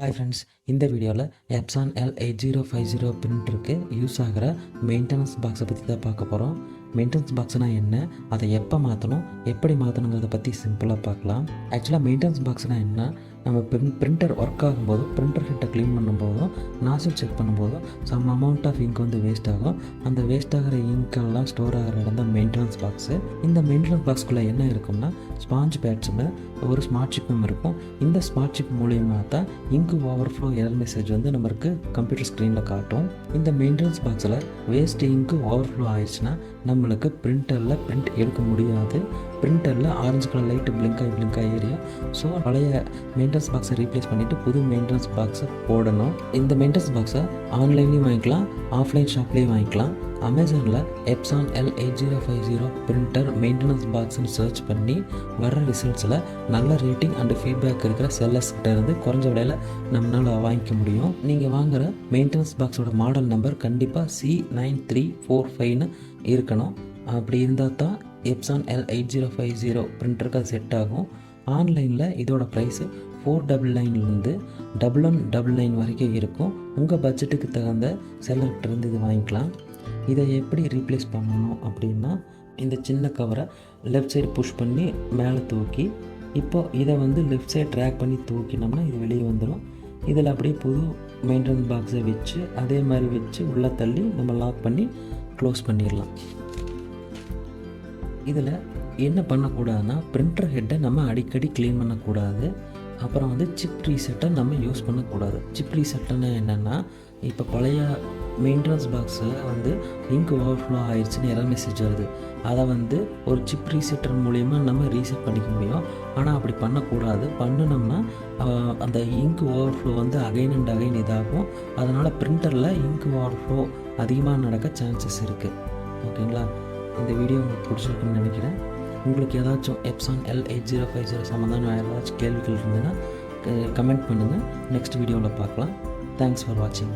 Hi friends இந்த வீடியோவில் Epson L eight zero five zero பிரிண்டருக்கு use ஆகிற மெயின்டெனன்ஸ் பாக்ஸை பற்றி தான் பார்க்க போகிறோம் மெயின்டெனன்ஸ் பாக்ஸ்னால் என்ன? அதை எப்போ மாற்றணும் எப்படி மாற்றணுங்கிறத பற்றி சிம்பிளாக பார்க்கலாம். ஆக்சுவலாக மெயின்டெனன்ஸ் பாக்ஸ்னால் என்ன? நம்ம பிரிண்ட் பிரிண்டர் ஒர்க் ஆகும்போது பிரிண்டர் ஹெட்டை க்ளீன் பண்ணும்போதும் நாசில் செக் பண்ணும்போதும் சம் அமௌண்ட் ஆஃப் இங்க் வந்து வேஸ்ட் ஆகும். அந்த வேஸ்ட் ஆகிற இங்கெல்லாம் ஸ்டோர் ஆகிற இடம் தான் மெயின்டெனன்ஸ் பாக்ஸு இந்த மெயின்டெனன்ஸ் பாக்ஸ்குள்ளே என்ன இருக்கும்னா ஸ்பாஞ்ச் பேட்ஸில் ஒரு ஸ்மார்ட் சிப்பும் இருக்கும். இந்த ஸ்மார்ட் சிப் மூலியமாக தான் இங்கு ஓவர்ஃப்ளோ எரர் மெசேஜ் வந்து நம்மளுக்கு கம்ப்யூட்டர் ஸ்க்ரீனில் காட்டும். இந்த மெயின்டெனன்ஸ் பாக்ஸில் வேஸ்ட் இங்கு ஓவர்ஃப்ளோ ஆயிடுச்சுன்னா நம்மளுக்கு பிரிண்டரில் பிரிண்ட் எடுக்க முடியாது. பிரிண்டரில் ஆரஞ்சு கலர் லைட்டு பிளிங்க் ஆகி பிளிங்க் ஆகி ஸோ பழைய மெயின்டெனன்ஸ் பாக்ஸை ரீப்ளேஸ் பண்ணிவிட்டு புது மெயின்டெனன்ஸ் பாக்ஸை போடணும். இந்த மெயின்டெனன்ஸ் பாக்ஸை ஆன்லைன்லேயும் வாங்கிக்கலாம் ஆஃப்லைன் ஷாப்லேயும் வாங்கிக்கலாம். அமேசானில் Epson L eight zero five zero printer maintenance பாக்ஸ்னு search பண்ணி வர ரிசல்ட்ஸில் நல்ல ரேட்டிங் அண்ட் ஃபீட்பேக் இருக்கிற செல்லர்ஸ்கிட்ட இருந்து குறைஞ்ச விலையில் நம்மளால் வாங்கிக்க முடியும். நீங்கள் வாங்குகிற மெயின்டெனன்ஸ் பாக்ஸோட மாடல் நம்பர் கண்டிப்பாக சி நைன் த்ரீ ஃபோர் ஃபைவ்னு இருக்கணும். அப்படி இருந்தால் தான் Epson L eight zero five zero பிரிண்டருக்கு அது செட் ஆகும். ஆன்லைனில் இதோட ப்ரைஸு ஃபோர் டபுள் நைன்லேருந்து டபுள் ஒன் டபுள் நைன் வரைக்கும் இருக்கும். உங்கள் பட்ஜெட்டுக்கு தகுந்த செல்லர்கிட்டருந்து இது வாங்கிக்கலாம். இதை எப்படி ரீப்ளேஸ் பண்ணணும் அப்படின்னா இந்த சின்ன கவரை லெஃப்ட் சைடு புஷ் பண்ணி மேலே தூக்கி இப்போ இதை வந்து லெஃப்ட் சைடு ட்ராக் பண்ணி தூக்கினோம்னா இது வெளியே வந்துடும் இதில் அப்படியே புது மெயின்டெனன்ஸ் பாக்ஸை வச்சு அதே மாதிரி வச்சு உள்ளே தள்ளி நம்ம லாக் பண்ணி க்ளோஸ் பண்ணிடலாம் இதில் என்ன பண்ணக்கூடாதுன்னா பிரிண்டர் ஹெட்டை நம்ம அடிக்கடி க்ளீன் பண்ணக்கூடாது. அப்புறம் வந்து சிப் ரீசெட்டை நம்ம யூஸ் பண்ணக்கூடாது. சிப் ரீசெட்டுன்னு என்னென்னா இப்போ பழைய மெயின்டெனன்ஸ் பாக்ஸில் வந்து இங்க் ஓவர்ஃப்ளோ ஆயிடுச்சுன்னு எரர் மெசேஜ் வருது. அதை வந்து ஒரு சிப் ரீசெட்டர் மூலிமா நம்ம ரீசெட் பண்ணிக்க முடியும். ஆனால் அப்படி பண்ணக்கூடாது. பண்ணினோம்னா அந்த இங்க் ஓவர்ஃப்ளோ வந்து அகைன் அண்ட் அகைன் இதாகும். அதனால் பிரிண்டரில் இங்க் ஓவர்ஃப்ளோ அதிகமாக நடக்க சான்சஸ் இருக்குது ஓகேங்களா? இந்த வீடியோ உங்களுக்கு பிடிச்சிருக்குன்னு நினைக்கிறேன். உங்களுக்கு ஏதாச்சும் Epson L eight zero five zero சம்மந்தமான ஏதாச்சும் கேள்விகள் இருந்ததுன்னா கமெண்ட் பண்ணுங்கள் நெக்ஸ்ட் வீடியோவில் பார்க்கலாம். தேங்க்ஸ் ஃபார் வாட்சிங்